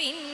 பின்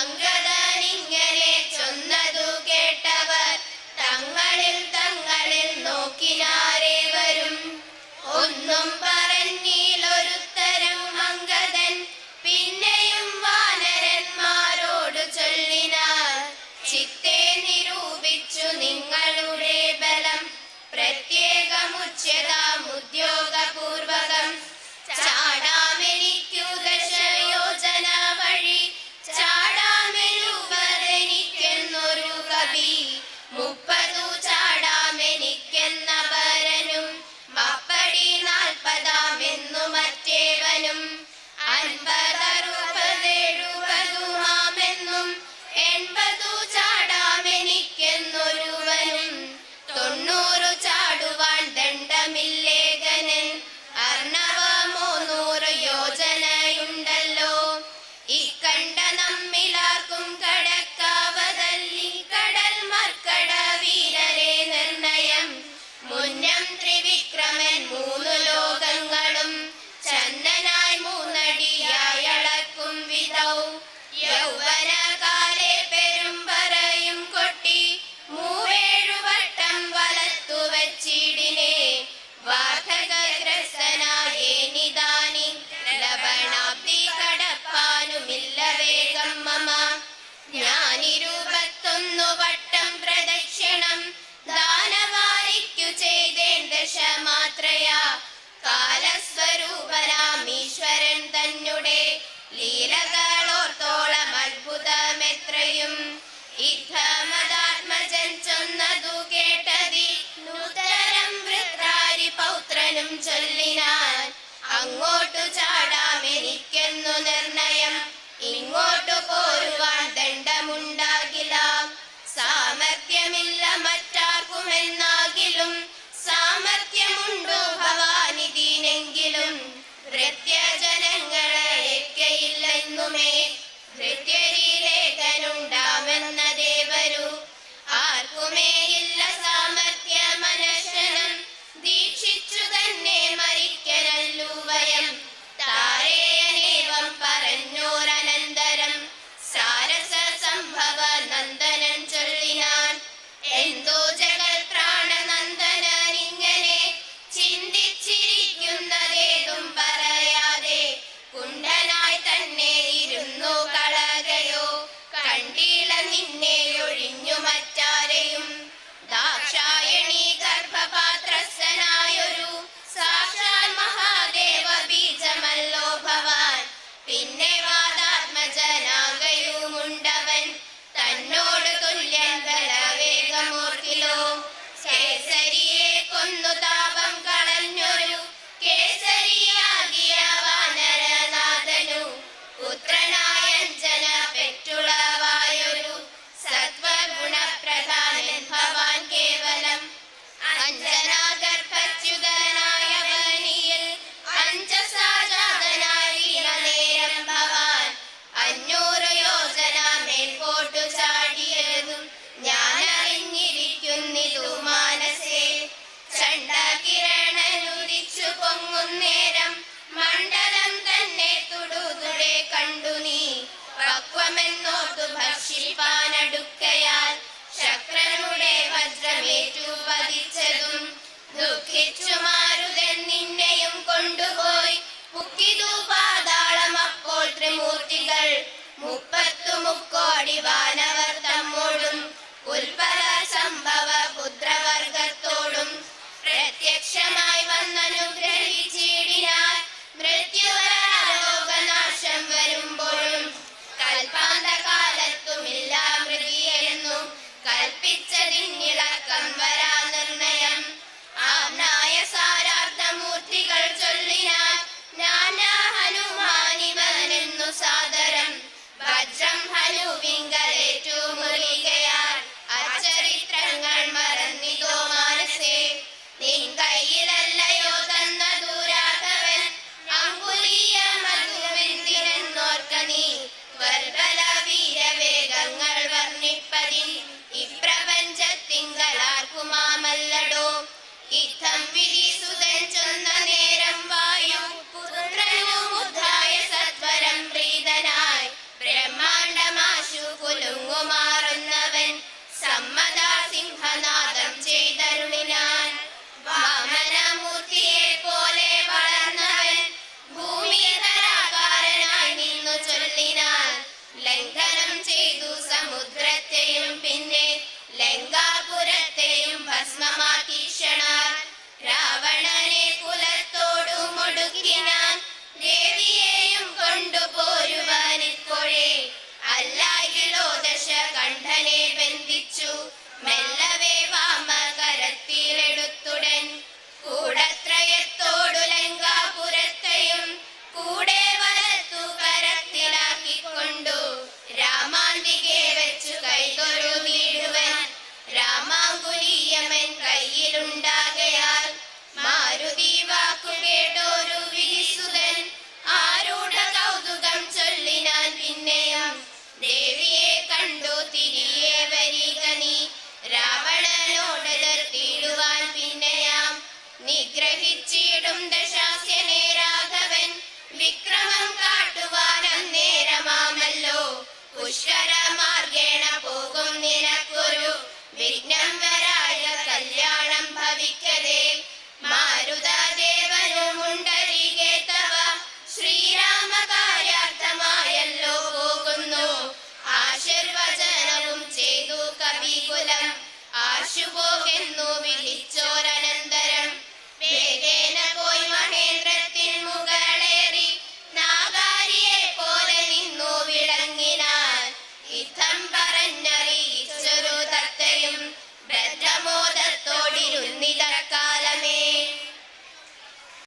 안돼 കാലസ്വരൂപരാമീശ്വരൻ തന്നെ ലീലകളോർത്തോളം അത്ഭുതമെത്രയും. ഇദ്ധമതാത്മജൻ ചൊന്നതു കേട്ടതി നൂതരം വൃത്രാരി പൗത്രനും ചൊല്ലിനാൻ. അങ്ങോട്ടു ചാടാം എനിക്കെന്നു നിർണയം. ഇങ്ങോട്ടു പോരുവാൻ ദണ്ഡമുണ്ടാകില്ല സാമർത്ഥ്യമില്ല മറ്റാർക്കുമെന്നാകിലും സാമർത്ഥ്യമുണ്ടോ ഭവ प्रत्यज Manjari. സാധിച്ചതും ദുഃഖിച്ചുമാ y കാട്ടും ദശാസ്യനേ രാഘവൻ വിക്രമം കാട്ടുവാൻ അന്നേരമാമല്ലോ പുഷ്കര മാർഗേണ പോകും നിനക്കൊരു വിഘ്നം വരായ കല്യാണം ഭവിക്കതേ മാരുതദേവനുമുണ്ടരികെ തവ ശ്രീരാമകാര്യാർത്ഥമായല്ലോ പോകുന്നു. ആശീർവചനവും ചെയ്തു കവികുലം. ആശുപോകെന്നു വിളിച്ചോരനന്തരം. വേ